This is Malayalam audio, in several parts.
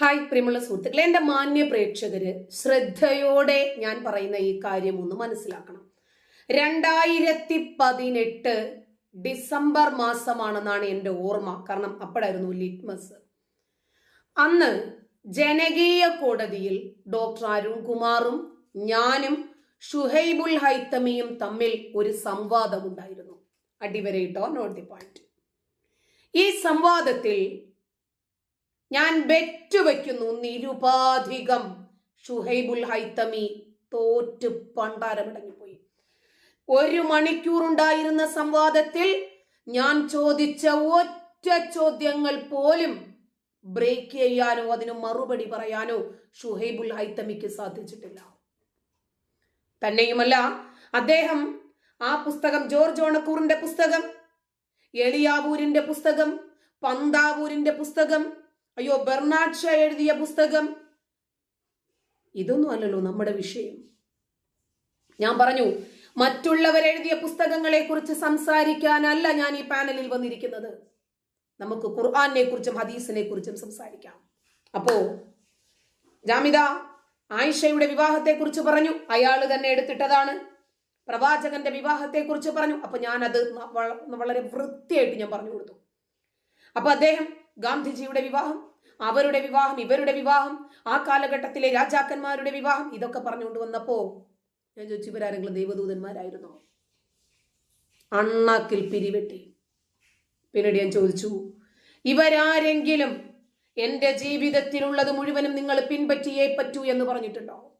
ഹായ് പ്രിയമുള്ള സുഹൃത്തുക്കളെ. എന്റെ മാന്യ പ്രേക്ഷകര് ശ്രദ്ധയോടെ ഞാൻ പറയുന്ന ഈ കാര്യം ഒന്ന് മനസ്സിലാക്കണം. രണ്ടായിരത്തി പതിനെട്ട് ഡിസംബർ മാസമാണെന്നാണ് എന്റെ ഓർമ്മ. കാരണം അപ്പോഴായിരുന്നു ലിറ്റ്മസ്. അന്ന് ജനകീയ കോടതിയിൽ ഡോക്ടർ അരുൺ കുമാറും ഞാനും ഷുഹൈബുൽ ഹൈത്തമിയും തമ്മിൽ ഒരു സംവാദമുണ്ടായിരുന്നു. അടിവരയിട്ടോ? Note the point. ഈ സംവാദത്തിൽ ഞാൻ ബെറ്റ് വയ്ക്കുന്നു നിരുപാധികം. ഷുഹൈബുൽ ഹൈത്തമി തോറ്റ് പണ്ടാരമടങ്ങിപ്പോയി ഒരു മണിക്കൂറുണ്ടായിരുന്ന സംവാദത്തിൽ ഞാൻ ചോദിച്ച ഒറ്റ ചോദ്യങ്ങൾ പോലും ബ്രേക്ക് ചെയ്യാനോ അതിന് മറുപടി പറയാനോ ഷുഹൈബുൽ ഹൈത്തമിക്ക് സാധിച്ചിട്ടില്ല. തന്നെയുമല്ല അദ്ദേഹം ആ പുസ്തകം ജോർജ് ഓണക്കൂറിന്റെ പുസ്തകം എളിയാവൂരിന്റെ പുസ്തകം പന്താവൂരിന്റെ പുസ്തകം അയ്യോ ബെർണാഡ് എഴുതിയ പുസ്തകം. ഇതൊന്നും അല്ലല്ലോ നമ്മുടെ വിഷയം. ഞാൻ പറഞ്ഞു മറ്റുള്ളവർ എഴുതിയ പുസ്തകങ്ങളെ കുറിച്ച് സംസാരിക്കാനല്ല ഞാൻ ഈ പാനലിൽ വന്നിരിക്കുന്നത്. നമുക്ക് ഖുർആാനെ കുറിച്ചും ഹദീസിനെ കുറിച്ചും സംസാരിക്കാം. അപ്പോ ജാമിദ ആയിഷയുടെ വിവാഹത്തെ കുറിച്ച് പറഞ്ഞു അയാൾ തന്നെ എടുത്തിട്ടതാണ്. പ്രവാചകന്റെ വിവാഹത്തെ കുറിച്ച് പറഞ്ഞു അപ്പൊ അത് വളരെ വൃത്തിയായിട്ട് ഞാൻ പറഞ്ഞു കൊടുത്തു. അപ്പൊ അദ്ദേഹം ഗാന്ധിജിയുടെ വിവാഹം അവരുടെ വിവാഹം ഇവരുടെ വിവാഹം ആ കാലഘട്ടത്തിലെ രാജാക്കന്മാരുടെ വിവാഹം ഇതൊക്കെ പറഞ്ഞുകൊണ്ട് വന്നപ്പോ ഞാൻ ചോദിച്ചു ഇവരാരെങ്കിലും ദൈവദൂതന്മാരായിരുന്നോ? അണ്ണാക്കിൽ പിരിവെട്ടി. പിന്നീട് ഞാൻ ചോദിച്ചു ഇവരാരെങ്കിലും എന്റെ ജീവിതത്തിലുള്ളത് മുഴുവനും നിങ്ങൾ പിൻപറ്റിയേ പറ്റൂ എന്ന് പറഞ്ഞിട്ടുണ്ടോ?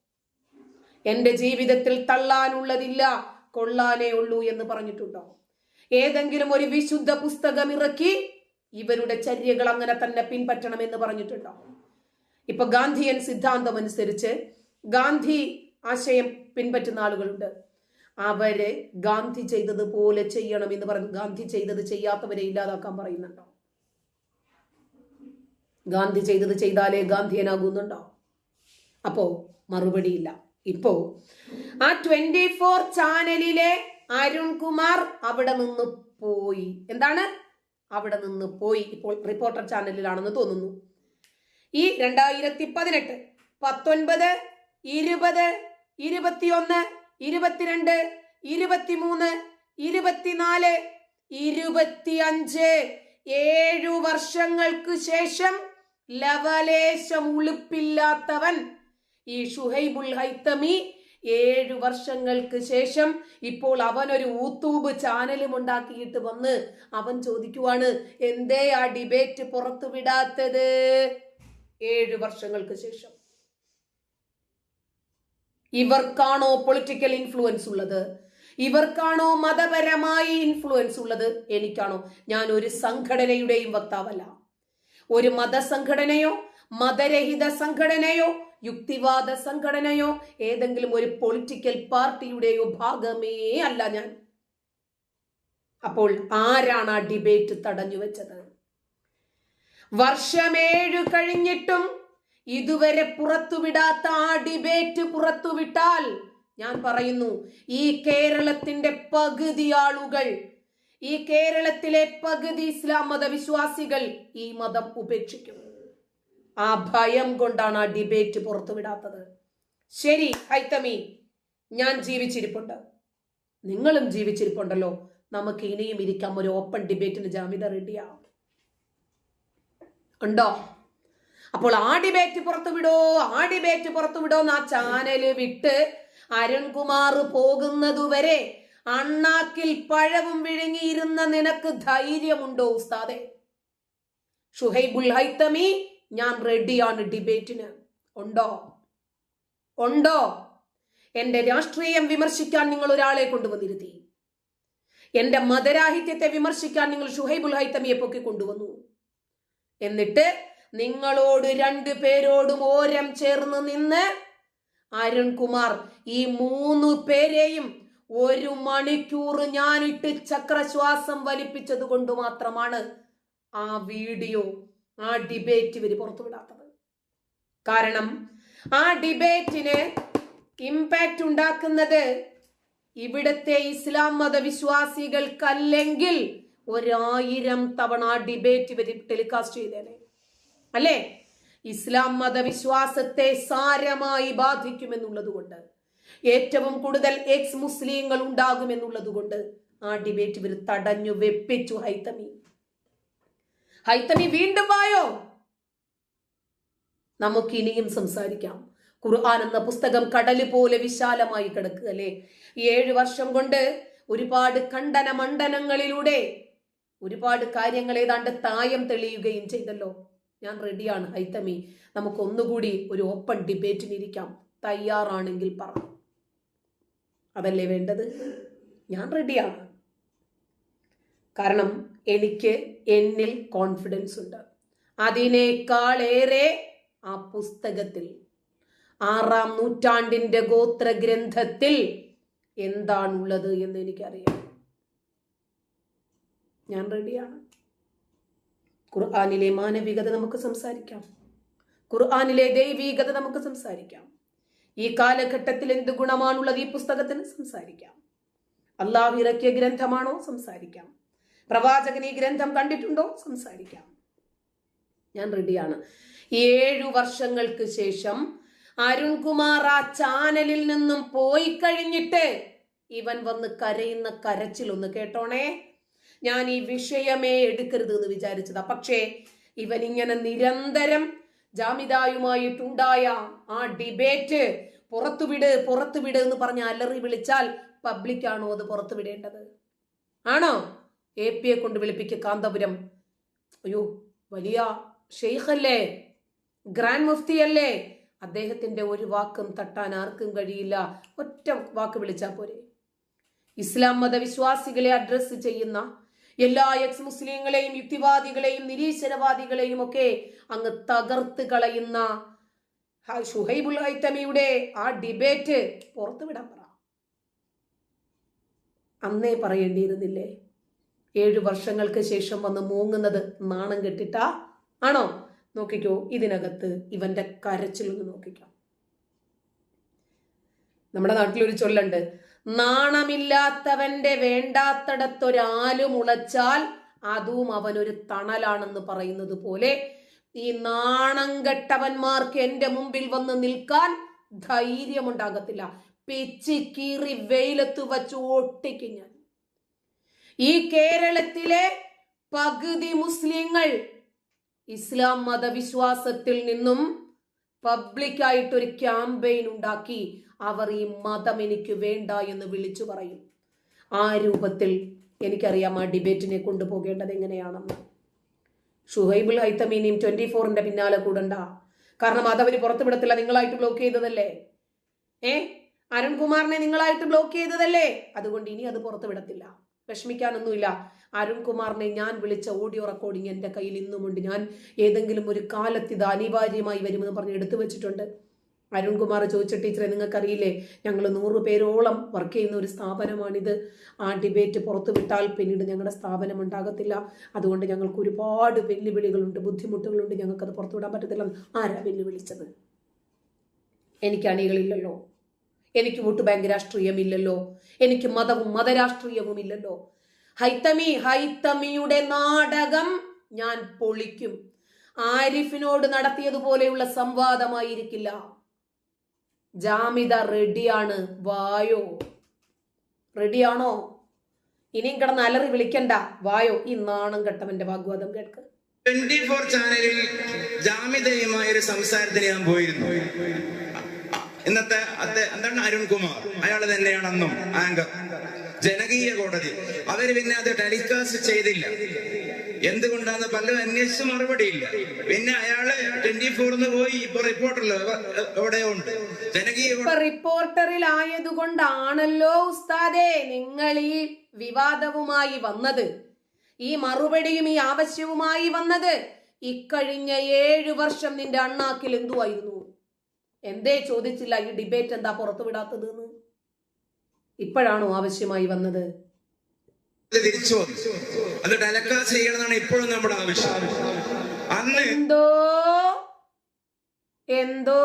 എന്റെ ജീവിതത്തിൽ തള്ളാനുള്ളതില്ല കൊള്ളാനേ ഉള്ളൂ എന്ന് പറഞ്ഞിട്ടുണ്ടോ? ഏതെങ്കിലും ഒരു വിശുദ്ധ പുസ്തകം ഇറക്കി ഇവരുടെ ചര്യകൾ അങ്ങനെ തന്നെ പിൻപറ്റണം എന്ന് പറഞ്ഞിട്ടുണ്ടോ? ഇപ്പൊ ഗാന്ധിയൻ സിദ്ധാന്തം അനുസരിച്ച് ഗാന്ധി ആശയം പിൻപറ്റുന്ന ആളുകളുണ്ട്. അവരെ ഗാന്ധി ചെയ്തത് പോലെ ചെയ്യണം എന്ന് പറഞ്ഞു ഗാന്ധി ചെയ്തത് ചെയ്യാത്തവരെ ഇല്ലാതാക്കാൻ പറയുന്നുണ്ടോ? ഗാന്ധി ചെയ്തത് ചെയ്താലേ ഗാന്ധിയനാകുന്നുണ്ടോ? അപ്പോ മറുപടിയില്ല. ഇപ്പോ ആ ട്വന്റി ഫോർ ചാനലിലെ അരുൺകുമാർ അവിടെ നിന്ന് പോയി. എന്താണ്? അവിടെ നിന്ന് പോയി. ഇപ്പോൾ റിപ്പോർട്ടർ ചാനലിലാണെന്ന് തോന്നുന്നു. ഈ രണ്ടായിരത്തി പതിനെട്ട് പത്തൊൻപത് ഇരുപത് ഇരുപത്തിയൊന്ന് ഇരുപത്തിരണ്ട് ഇരുപത്തിമൂന്ന് ഇരുപത്തിനാല് ഇരുപത്തിയഞ്ച്. ഏഴു വർഷങ്ങൾക്ക് ശേഷം ലവലേശം ഉളുപ്പില്ലാത്തവൻ ഈ ഷുഹൈബുൽ ഹൈത്തമി ഏഴു വർഷങ്ങൾക്ക് ശേഷം ഇപ്പോൾ അവൻ ഒരു യൂട്യൂബ് ചാനലും ഉണ്ടാക്കിയിട്ട് വന്ന് അവൻ ചോദിക്കുവാണ് എന്തേ ആ ഡിബേറ്റ് പുറത്തു വിടാത്തത്? ഏഴു വർഷങ്ങൾക്ക് ശേഷം. ഇവർക്കാണോ പൊളിറ്റിക്കൽ ഇൻഫ്ലുവൻസ് ഉള്ളത്? ഇവർക്കാണോ മതപരമായി ഇൻഫ്ലുവൻസ് ഉള്ളത്? എനിക്കാണോ. ഞാൻ ഒരു സംഘടനയുടെയും വക്താവല്ല. ഒരു മതസംഘടനയോ മതരഹിത സംഘടനയോ യുക്തിവാദ സംഘടനയോ ഏതെങ്കിലും ഒരു പൊളിറ്റിക്കൽ പാർട്ടിയുടെയോ ഭാഗമേ അല്ല ഞാൻ. അപ്പോൾ ആരാണ് ആ ഡിബേറ്റ് തടഞ്ഞു വെച്ചത്? വർഷമേഴു കഴിഞ്ഞിട്ടും ഇതുവരെ പുറത്തുവിടാത്ത ആ ഡിബേറ്റ് പുറത്തുവിട്ടാൽ ഞാൻ പറയുന്നു ഈ കേരളത്തിന്റെ പകുതി ആളുകൾ ഈ കേരളത്തിലെ പകുതി ഇസ്ലാം മതവിശ്വാസികൾ ഈ മതം ഉപേക്ഷിക്കും. ആ ഭയം കൊണ്ടാണ് ആ ഡിബേറ്റ് പുറത്തുവിടാത്തത്. ശരി ഹൈത്തമി ഞാൻ ജീവിച്ചിരിപ്പുണ്ട്. നിങ്ങളും ജീവിച്ചിരിപ്പുണ്ടല്ലോ. നമുക്ക് ഇനിയും ഇരിക്കാം. ഒരു ഓപ്പൺ ഡിബേറ്റിന് ജാമ്യത റെഡിയാ. ഉണ്ടോ? അപ്പോൾ ആ ഡിബേറ്റ് പുറത്തു വിടോ ആ ഡിബേറ്റ് പുറത്തു വിടോ എന്ന് ആ ചാനൽ വിട്ട് അരുൺകുമാർ പോകുന്നതുവരെ അണ്ണാക്കിൽ പഴവും വിഴുങ്ങിയിരുന്ന നിനക്ക് ധൈര്യമുണ്ടോ ഉസ്താദെ? ഷുഹൈബുൽ ഹൈത്തമി ഞാൻ റെഡിയാണ് ഡിബേറ്റിന് ഉണ്ടോ? ഉണ്ടോ? എന്റെ രാഷ്ട്രീയം വിമർശിക്കാൻ നിങ്ങൾ ഒരാളെ കൊണ്ടുവന്നിരുത്തി. എന്റെ മതരാഹിത്യത്തെ വിമർശിക്കാൻ നിങ്ങൾ ഷുഹൈബുൽ ഹൈത്തമിയെ പൊക്കി കൊണ്ടുവന്നു. എന്നിട്ട് നിങ്ങളോട് രണ്ടു പേരോടും ഓരം ചേർന്ന് നിന്ന് അരുൺകുമാർ ഈ മൂന്ന് പേരെയും ഒരു മണിക്കൂർ ഞാനിട്ട് ചക്രശ്വാസം വലിപ്പിച്ചത് കൊണ്ട് മാത്രമാണ് ആ വീഡിയോ ആ ഡിബേറ്റ് ഇവർ പുറത്തുവിടാത്തത്. കാരണം ആ ഡിബേറ്റിന് ഇമ്പാക്റ്റ് ഉണ്ടാക്കുന്നത് ഇവിടത്തെ ഇസ്ലാം മതവിശ്വാസികൾക്കല്ലെങ്കിൽ ഒരായിരം തവണ ഡിബേറ്റ് ഇവർ ടെലികാസ്റ്റ് ചെയ്തേനെ. അല്ലേ? ഇസ്ലാം മതവിശ്വാസത്തെ സാരമായി ബാധിക്കുമെന്നുള്ളത് കൊണ്ട് ഏറ്റവും കൂടുതൽ എക്സ് മുസ്ലിങ്ങൾ ഉണ്ടാകുമെന്നുള്ളത് കൊണ്ട് ആ ഡിബേറ്റ് ഇവർ തടഞ്ഞു വെപ്പിച്ചു ഹൈത്തമി ഹൈത്തമി വീണ്ടും വായോ? നമുക്ക് ഇനിയും സംസാരിക്കാം. ഖുർആൻ എന്ന പുസ്തകം കടൽ പോലെ വിശാലമായി കിടക്കുക അല്ലേ? ഏഴ് വർഷം കൊണ്ട് ഒരുപാട് ഖണ്ഡന മണ്ഡനങ്ങളിലൂടെ ഒരുപാട് കാര്യങ്ങൾ ഏതാണ്ട് തായം തെളിയുകയും ചെയ്തല്ലോ. ഞാൻ റെഡിയാണ് ഹൈത്തമി. നമുക്ക് ഒന്നുകൂടി ഒരു ഓപ്പൺ ഡിബേറ്റിനിരിക്കാം തയ്യാറാണെങ്കിൽ പറ. അതല്ലേ വേണ്ടത്? ഞാൻ റെഡിയാണ് കാരണം എനിക്ക് എന്നിൽ കോൺഫിഡൻസ് ഉണ്ട്. അതിനേക്കാളേറെ ആ പുസ്തകത്തിൽ ആറാം നൂറ്റാണ്ടിന്റെ ഗോത്ര ഗ്രന്ഥത്തിൽ എന്താണുള്ളത് എന്ന് എനിക്കറിയാം. ഞാൻ റെഡിയാണ് ഖുർആാനിലെ മാനവികത നമുക്ക് സംസാരിക്കാം. ഖുർആാനിലെ ദൈവീകത നമുക്ക് സംസാരിക്കാം. ഈ കാലഘട്ടത്തിൽ എന്ത് ഗുണമാണുള്ളത് ഈ പുസ്തകത്തിന് സംസാരിക്കാം. അള്ളാഹ് ഇറക്കിയ ഗ്രന്ഥമാണോ? സംസാരിക്കാം. പ്രവാചകൻ ഈ ഗ്രന്ഥം കണ്ടിട്ടുണ്ടോ? സംസാരിക്കാം. ഞാൻ റെഡിയാണ് ഏഴു വർഷങ്ങൾക്ക് ശേഷം അരുൺകുമാർ ആ ചാനലിൽ നിന്നും പോയി കഴിഞ്ഞിട്ട് ഇവൻ വന്ന് കരയുന്ന കരച്ചിലൊന്ന് കേട്ടോണേ. ഞാൻ ഈ വിഷയമേ എടുക്കരുത് എന്ന് വിചാരിച്ചതാ. പക്ഷേ ഇവൻ ഇങ്ങനെ നിരന്തരം ജാമിതായുമായിട്ടുണ്ടായ ആ ഡിബേറ്റ് പുറത്തുവിട് പുറത്തുവിട് എന്ന് പറഞ്ഞ് അലറി വിളിച്ചാൽ പബ്ലിക്കാണോ അത് പുറത്തുവിടേണ്ടത്? ആണോ? എ പിയെ കൊണ്ട് വിളിപ്പിക്കുക കാന്തപുരം. അയ്യോ വലിയ ഷെയ്ഖല്ലേ ഗ്രാൻഡ് മുഫ്തി അല്ലേ അദ്ദേഹത്തിന്റെ ഒരു വാക്കും തട്ടാൻ ആർക്കും കഴിയില്ല. ഒറ്റ വാക്ക് വിളിച്ചാൽ പോരെ. ഇസ്ലാം മതവിശ്വാസികളെ അഡ്രസ്സ് ചെയ്യുന്ന എല്ലാ എക്സ് മുസ്ലിങ്ങളെയും യുക്തിവാദികളെയും നിരീശ്വരവാദികളെയും ഒക്കെ അങ്ങ് തകർത്ത് കളയുന്ന ഷുഹൈബുൽ ഹൈത്തമിയുടെ ആ ഡിബേറ്റ് പുറത്തുവിടാൻ പറ. അന്നേ പറയേണ്ടിയിരുന്നില്ലേ? ഏഴു വർഷങ്ങൾക്ക് ശേഷം വന്ന് മൂങ്ങുന്നത് നാണം കെട്ടിട്ടാ? ആണോ? നോക്കിക്കോ ഇതിനകത്ത് ഇവന്റെ കരച്ചിലൊന്ന് നോക്കിക്കോ. നമ്മുടെ നാട്ടിലൊരു ചൊല്ലുണ്ട്. നാണമില്ലാത്തവന്റെ വേണ്ടാത്തടത്തൊരാൽ മുളച്ചാൽ അതും അവനൊരു തണലാണെന്ന് പറയുന്നത് പോലെ ഈ നാണം കെട്ടവന്മാർക്ക് എന്റെ മുമ്പിൽ വന്ന് നിൽക്കാൻ ധൈര്യമുണ്ടാകത്തില്ല. പിച്ചി കീറി വെയിലത്ത് വച്ച് ഒട്ടിക്കും ഞാൻ. ഈ കേരളത്തിലെ പകുതി മുസ്ലിങ്ങൾ ഇസ്ലാം മതവിശ്വാസത്തിൽ നിന്നും പബ്ലിക്കായിട്ട് ഒരു ക്യാമ്പയിൻ ഉണ്ടാക്കി അവർ ഈ മതം എനിക്ക് വേണ്ട എന്ന് വിളിച്ചു പറയും. ആ രൂപത്തിൽ എനിക്കറിയാം ആ ഡിബേറ്റിനെ കൊണ്ടുപോകേണ്ടത് എങ്ങനെയാണെന്ന്. ഷുഹൈബുൽ ഹൈത്തമീനിയും ട്വന്റി ഫോറിന്റെ പിന്നാലെ കൂടണ്ട. കാരണം അതവര് പുറത്തുവിടത്തില്ല നിങ്ങളായിട്ട് ബ്ലോക്ക് ചെയ്തതല്ലേ? ഏ? അരുൺകുമാറിനെ നിങ്ങളായിട്ട് ബ്ലോക്ക് ചെയ്തതല്ലേ? അതുകൊണ്ട് ഇനി അത് പുറത്തുവിടത്തില്ല. വിഷമിക്കാനൊന്നുമില്ല. അരുൺകുമാറിനെ ഞാൻ വിളിച്ച ഓഡിയോ റെക്കോർഡിംഗ് എന്റെ കയ്യിൽ ഇന്നുമുണ്ട് ഞാൻ ഏതെങ്കിലും ഒരു കാലത്ത് ഇത് അനിവാര്യമായി വരുമെന്ന് പറഞ്ഞ് എടുത്തു വെച്ചിട്ടുണ്ട്. അരുൺകുമാർ ചോദിച്ച ടീച്ചറെ നിങ്ങൾക്കറിയില്ലേ? ഞങ്ങൾ നൂറ് പേരോളം വർക്ക് ചെയ്യുന്ന ഒരു സ്ഥാപനമാണിത്. ആ ഡിബേറ്റ് പുറത്തു വിട്ടാൽ പിന്നീട് ഞങ്ങളുടെ സ്ഥാപനം ഉണ്ടാകത്തില്ല. അതുകൊണ്ട് ഞങ്ങൾക്ക് ഒരുപാട് വെല്ലുവിളികളുണ്ട് ബുദ്ധിമുട്ടുകളുണ്ട്. ഞങ്ങൾക്കത് പുറത്തുവിടാൻ പറ്റത്തില്ല ആരാ വെല്ലുവിളിച്ചത്? എനിക്ക് അണികളില്ലല്ലോ. എനിക്ക് വോട്ട് ബാങ്ക് രാഷ്ട്രീയമില്ലല്ലോ എനിക്ക് മതവും മതരാഷ്ട്രീയവും ഇല്ലല്ലോ ഹൈത്തമി ഹൈത്തമിയുടെ നാടകം ഞാൻ പൊളിക്കും. ആരിഫിനോട് നടത്തിയതുപോലെയുള്ള സംവാദമായിരിക്കില്ല. ജാമിത റെഡിയാണ് വായോ. റെഡിയാണോ? ഇനിയും കിടന്ന് അലറി വിളിക്കണ്ട. വായോ ഈ നാണം കെട്ടവന്റെ വാഗ്വാദം കേൾക്ക്. ട്വന്റി ഫോർ ചാനലിൽ ജാമിതയുമായ ഒരു സംസാരത്തിന് ഞാൻ പോയിരുന്നു. ഇന്നത്തെ അദ്ദേഹം എന്താണ് അരുൺകുമാർ അയാൾ തന്നെയാണ് അന്നും ആങ്കർ ജനകീയ കോടതി. അവർ പിന്നെ അത് ടെലികാസ്റ്റ് ചെയ്തില്ല. എന്തുകൊണ്ടാന്ന് പലരും അന്വേഷിച്ച് മറുപടിയില്ല. പിന്നെ അയാൾ ട്വന്റി ഫോറിന്ന് പോയി ഇപ്പൊ റിപ്പോർട്ടറിൽ എവിടെയോ ഉണ്ട് ജനകീയ റിപ്പോർട്ടറിലായതുകൊണ്ടാണല്ലോ ഉസ്താദേ നിങ്ങൾ ഈ വിവാദവുമായി വന്നത്. ഈ മറുപടിയും ഈ ആവശ്യവുമായി വന്നത്. ഇക്കഴിഞ്ഞ ഏഴു വർഷം നിന്റെ അണ്ണാക്കിൽ എന്തുവായിരുന്നു? എന്തേ ചോദിച്ചില്ല? ഈ ഡിബേറ്റ് എന്താ പുറത്തുവിടാത്തത് എന്ന് ഇപ്പോഴാണോ ആവശ്യമായി വന്നത്? തിരിച്ചു വന്നു. അത് ടെലികാസ്റ്റ് ചെയ്യണമെന്നാണ് ഇപ്പോഴും നമ്മുടെ ആവശ്യം. അന്ന് എന്തോ? എന്തോ?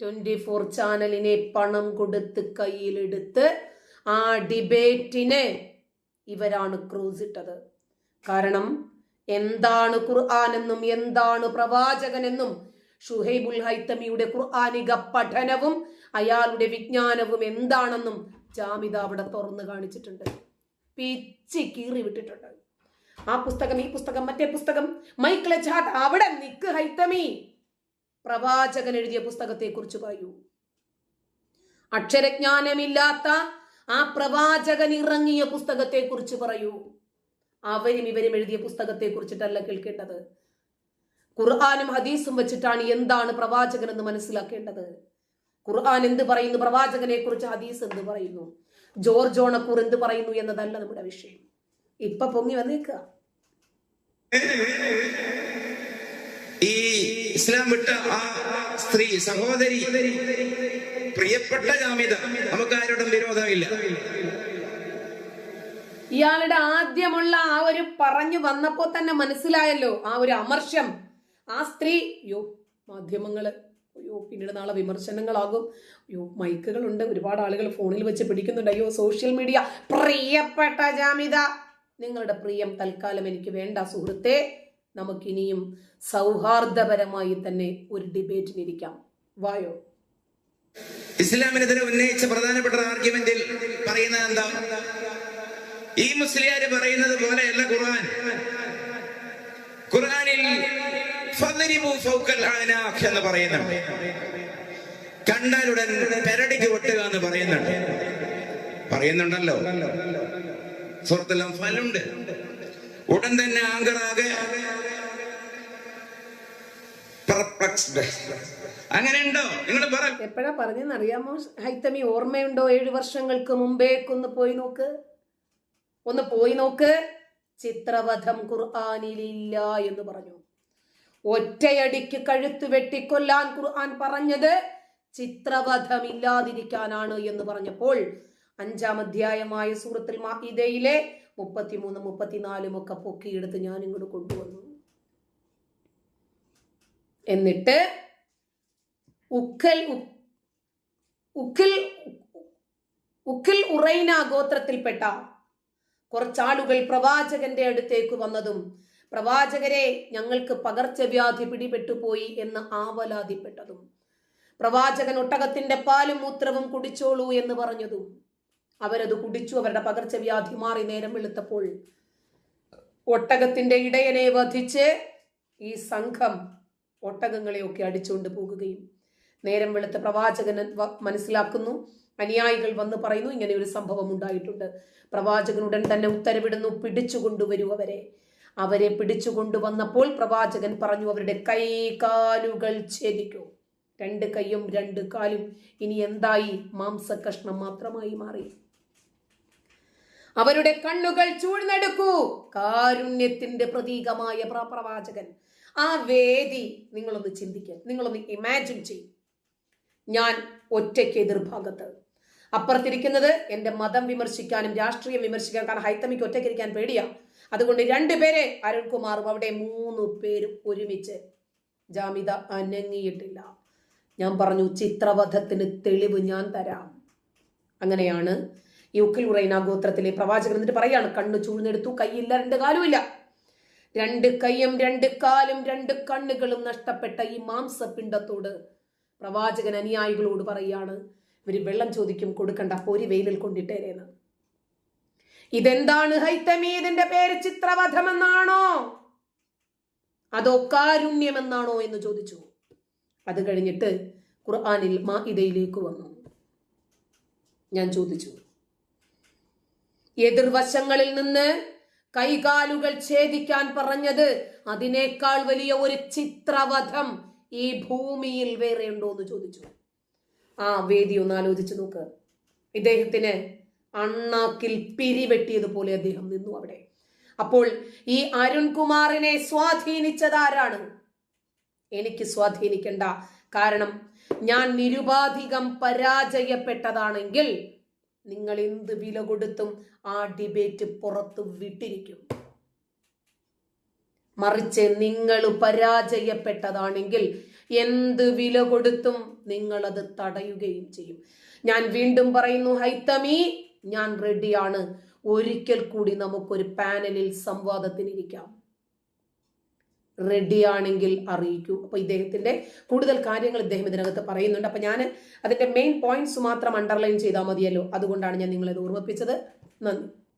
ട്വന്റി ഫോർ ചാനലിനെ പണം കൊടുത്ത് കയ്യിലെടുത്ത് ആ ഡിബേറ്റിന് ഇവരാണ് ക്രൂസ് ഇട്ടത് കാരണം എന്താണ് ഖുർആൻ എന്നും എന്താണ് പ്രവാചകനെന്നും ഷുഹൈബുൽ ഹൈത്തമിയുടെ ഖുർആാനിക പഠനവും അയാളുടെ വിജ്ഞാനവും എന്താണെന്നും ജാമിദ അവിടെ തുറന്നു കാണിച്ചിട്ടുണ്ട്. പിച്ചി കീറി വിട്ടിട്ടുണ്ട്. ആ പുസ്തകം ഈ പുസ്തകം മറ്റേ പുസ്തകം മൈക്കിളെ അവിടെ നിക്ക് ഹൈത്തമി. പ്രവാചകൻ എഴുതിയ പുസ്തകത്തെ കുറിച്ച് പറയൂ. അക്ഷരജ്ഞാനമില്ലാത്ത ആ പ്രവാചകൻ ഇറങ്ങിയ പുസ്തകത്തെ കുറിച്ച് പറയൂ. അവരും ഇവരും എഴുതിയ പുസ്തകത്തെ കുറിച്ചിട്ടല്ല കേൾക്കേണ്ടത്. ഖുർആാനും ഹദീസും വെച്ചിട്ടാണ് എന്താണ് പ്രവാചകൻ എന്ന് മനസ്സിലാക്കേണ്ടത്? ഖുർആൻ എന്ത് പറയുന്നു? പ്രവാചകനെ കുറിച്ച് ഹദീസ് എന്ത് പറയുന്നു? ജോർജ് ഓണക്കൂർ എന്ത് പറയുന്നു എന്നതല്ല നമ്മുടെ വിഷയം. ഇപ്പൊ പൊങ്ങി വന്നേക്കുക ഈ ഇസ്ലാം വിട്ട ആ സ്ത്രീ സഹോദരി പ്രിയപ്പെട്ട ജാമിത നമുക്ക് ആരോടും വിരോധമില്ല. ഇയാളുടെ ആദ്യമുള്ള ആ ഒരു പറഞ്ഞു വന്നപ്പോ തന്നെ മനസ്സിലായല്ലോ ആ ഒരു അമർഷം ആ സ്ത്രീ യോ മാധ്യമങ്ങൾ അയ്യോ പിന്നീട് നാളെ വിമർശനങ്ങളാകും. അയ്യോ മൈക്കുകളുണ്ട് ഒരുപാട് ആളുകൾ ഫോണിൽ വെച്ച് പിടിക്കുന്നുണ്ട്. അയ്യോ സോഷ്യൽ മീഡിയ പ്രിയപ്പെട്ട ജാമിത നിങ്ങളുടെ പ്രിയം തൽക്കാലം എനിക്ക് വേണ്ട. സുഹൃത്തെ നമുക്കിനിയും സൗഹാർദ്ദപരമായി തന്നെ ഒരു ഡിബേറ്റിനിരിക്കാം വായോ. ഇസ്ലാമിനെതിരെ ഉന്നയിച്ച പ്രധാനപ്പെട്ട ആർഗ്യുമെന്റിൽ പറയുന്നത് എന്താ? ഈ മുസ്ലിയാര് പറയുന്നത് പോലെയല്ല ഖുർആൻ. എന്ന് പറയുന്നുണ്ട്. കണ്ടാലുടൻ പെരടിക്ക് വെട്ടുക എന്ന് പറയുന്നുണ്ട്. പറയുന്നുണ്ടല്ലോ. സുഹൃത്തെല്ലാം ഫലുണ്ട് ഉടൻ തന്നെ ആങ്കറാകെ അങ്ങനെയുണ്ടോ? നിങ്ങൾ എപ്പോഴാ പറഞ്ഞെന്ന് അറിയാമോ? ഹൈത്തമി ഓർമ്മയുണ്ടോ? ഏഴു വർഷങ്ങൾക്ക് മുമ്പേക്കൊന്ന് പോയി നോക്ക്. ഒന്ന് പോയി നോക്ക്. ചിത്രവധം ഖുർആാനിലില്ല എന്ന് പറഞ്ഞു. ഒറ്റയടിക്ക് കഴുത്ത് വെട്ടിക്കൊല്ലാൻ ഖുർആൻ പറഞ്ഞത് ചിത്രവധമില്ലാതിരിക്കാനാണ് എന്ന് പറഞ്ഞപ്പോൾ അഞ്ചാം അധ്യായമായ സൂറത്തിൽ മാഇദയിലെ മുപ്പത്തിമൂന്ന് മുപ്പത്തിനാലും ഒക്കെ പൊക്കിയെടുത്ത് ഞാൻ ഇങ്ങോട്ട് കൊണ്ടുവന്നു. എന്നിട്ട് ഉക്കൽ ഉഖൽ ഉക്കിൽ ഉറൈന ഗോത്രത്തിൽപ്പെട്ട കുറച്ചാളുകൾ പ്രവാചകന്റെ അടുത്തേക്ക് വന്നതും പ്രവാചകരെ ഞങ്ങൾക്ക് പകർച്ചവ്യാധി പിടിപെട്ടുപോയി എന്ന് ആവലാതിപ്പെട്ടതും പ്രവാചകൻ ഒട്ടകത്തിന്റെ പാലും മൂത്രവും കുടിച്ചോളൂ എന്ന് പറഞ്ഞതും അവരത് കുടിച്ചു അവരുടെ പകർച്ചവ്യാധി മാറി നേരം വെളുത്തപ്പോൾ ഒട്ടകത്തിന്റെ ഇടയനെ വധിച്ച് ഈ സംഘം ഒട്ടകങ്ങളെയൊക്കെ അടിച്ചുകൊണ്ട് പോകുകയും നേരം വെളുത്ത പ്രവാചകൻ മനസ്സിലാക്കുന്നു അനുയായികൾ വന്ന് പറയുന്നു ഇങ്ങനെ ഒരു സംഭവം ഉണ്ടായിട്ടുണ്ട്. പ്രവാചകനുടൻ തന്നെ ഉത്തരവിടുന്നു പിടിച്ചു അവരെ. അവരെ പിടിച്ചു കൊണ്ടുവന്നപ്പോൾ പ്രവാചകൻ പറഞ്ഞു അവരുടെ കൈകാലുകൾ ഛേദിക്കൂ രണ്ട് കൈയും രണ്ട് കാലും. ഇനി എന്തായി? മാംസകഷ്ണം മാത്രമായി മാറി. അവരുടെ കണ്ണുകൾ ചൂഴ്ന്നെടുക്കൂ. കാരുണ്യത്തിന്റെ പ്രതീകമായ പ്രവാചകൻ. ആ വേദി നിങ്ങളൊന്ന് ചിന്തിക്കുക നിങ്ങളൊന്ന് ഇമാജിൻ ചെയ്യും. ഞാൻ ഒറ്റയ്ക്ക് എതിർഭാഗത്ത്. അപ്പുറത്തിരിക്കുന്നത് എന്റെ മതം വിമർശിക്കാനും രാഷ്ട്രീയം വിമർശിക്കാനും കാരണം ഹൈത്തമിക്ക് ഒറ്റയ്ക്കിരിക്കാൻ പേടിയാ. അതുകൊണ്ട് രണ്ടുപേരെ അരുൺകുമാറും അവിടെ മൂന്ന് പേരും ഒരുമിച്ച് ജാമിത അനങ്ങിയിട്ടില്ല. ഞാൻ പറഞ്ഞു ചിത്രവധത്തിന് തെളിവ് ഞാൻ തരാം. അങ്ങനെയാണ് ഈ ഉക്കിൽ ഉറൈന ഗോത്രത്തിലെ പ്രവാചകൻ എന്നിട്ട് പറയാണ് കണ്ണ് ചൂഴ്ന്നെടുത്തു കൈയില്ല രണ്ട് കാലുമില്ല. രണ്ട് കൈയും രണ്ട് കാലും രണ്ട് കണ്ണുകളും നഷ്ടപ്പെട്ട ഈ മാംസപിണ്ടത്തോട് പ്രവാചകൻ അനുയായികളോട് പറയാണ് ഇവർ വെള്ളം ചോദിക്കും കൊടുക്കണ്ട ഒരു വെയിലിൽ കൊണ്ടിട്ടേരേന്ന്. ഇതെന്താണ് ഹൈത്തമി പേര് ചിത്രവധമെന്നാണോ? അതോ കാരുണ്യമെന്നാണോ എന്ന് ചോദിച്ചു. അത് കഴിഞ്ഞിട്ട് ഖുർആാനിൽ മാഇദയിലേക്ക് വന്നു. ഞാൻ ചോദിച്ചു എതിർവശങ്ങളിൽ നിന്ന് കൈകാലുകൾ ഛേദിക്കാൻ പറഞ്ഞത് അതിനേക്കാൾ വലിയ ഒരു ചിത്രവധം ഈ ഭൂമിയിൽ വേറെ ഉണ്ടോ എന്ന് ചോദിച്ചു. ആ വേദി ഒന്ന് ആലോചിച്ചു നോക്ക്. ഇദ്ദേഹത്തിന് അണ്ണാക്കിൽ പിരിവെട്ടിയതുപോലെ അദ്ദേഹം നിന്നു അവിടെ. അപ്പോൾ ഈ അരുൺകുമാറിനെ സ്വാധീനിച്ചതാരാണ്? എനിക്ക് സ്വാധീനിക്കേണ്ട. കാരണം ഞാൻ നിരുപാധികം പരാജയപ്പെട്ടതാണെങ്കിൽ നിങ്ങൾ എന്ത് വില കൊടുത്തും ആ ഡിബേറ്റ് പുറത്ത് വിട്ടിരിക്കും. മറിച്ച് നിങ്ങൾ പരാജയപ്പെട്ടതാണെങ്കിൽ എന്ത് വില കൊടുത്തും നിങ്ങൾ അത് തടയുകയും ചെയ്യും. ഞാൻ വീണ്ടും പറയുന്നു ഹൈത്തമി ഞാൻ റെഡിയാണ്. ഒരിക്കൽ കൂടി നമുക്കൊരു പാനലിൽ സംവാദത്തിനിരിക്കാം. റെഡിയാണെങ്കിൽ അറിയിക്കൂ. അപ്പൊ ഇദ്ദേഹത്തിന്റെ കൂടുതൽ കാര്യങ്ങൾ ഇദ്ദേഹം ഇതിനകത്ത് പറയുന്നുണ്ട്. അപ്പൊ ഞാൻ അതിന്റെ മെയിൻ പോയിന്റ്സ് മാത്രം അണ്ടർലൈൻ ചെയ്താൽ മതിയല്ലോ. അതുകൊണ്ടാണ് ഞാൻ നിങ്ങളത് ഓർമ്മിപ്പിച്ചത്. നന്ദി.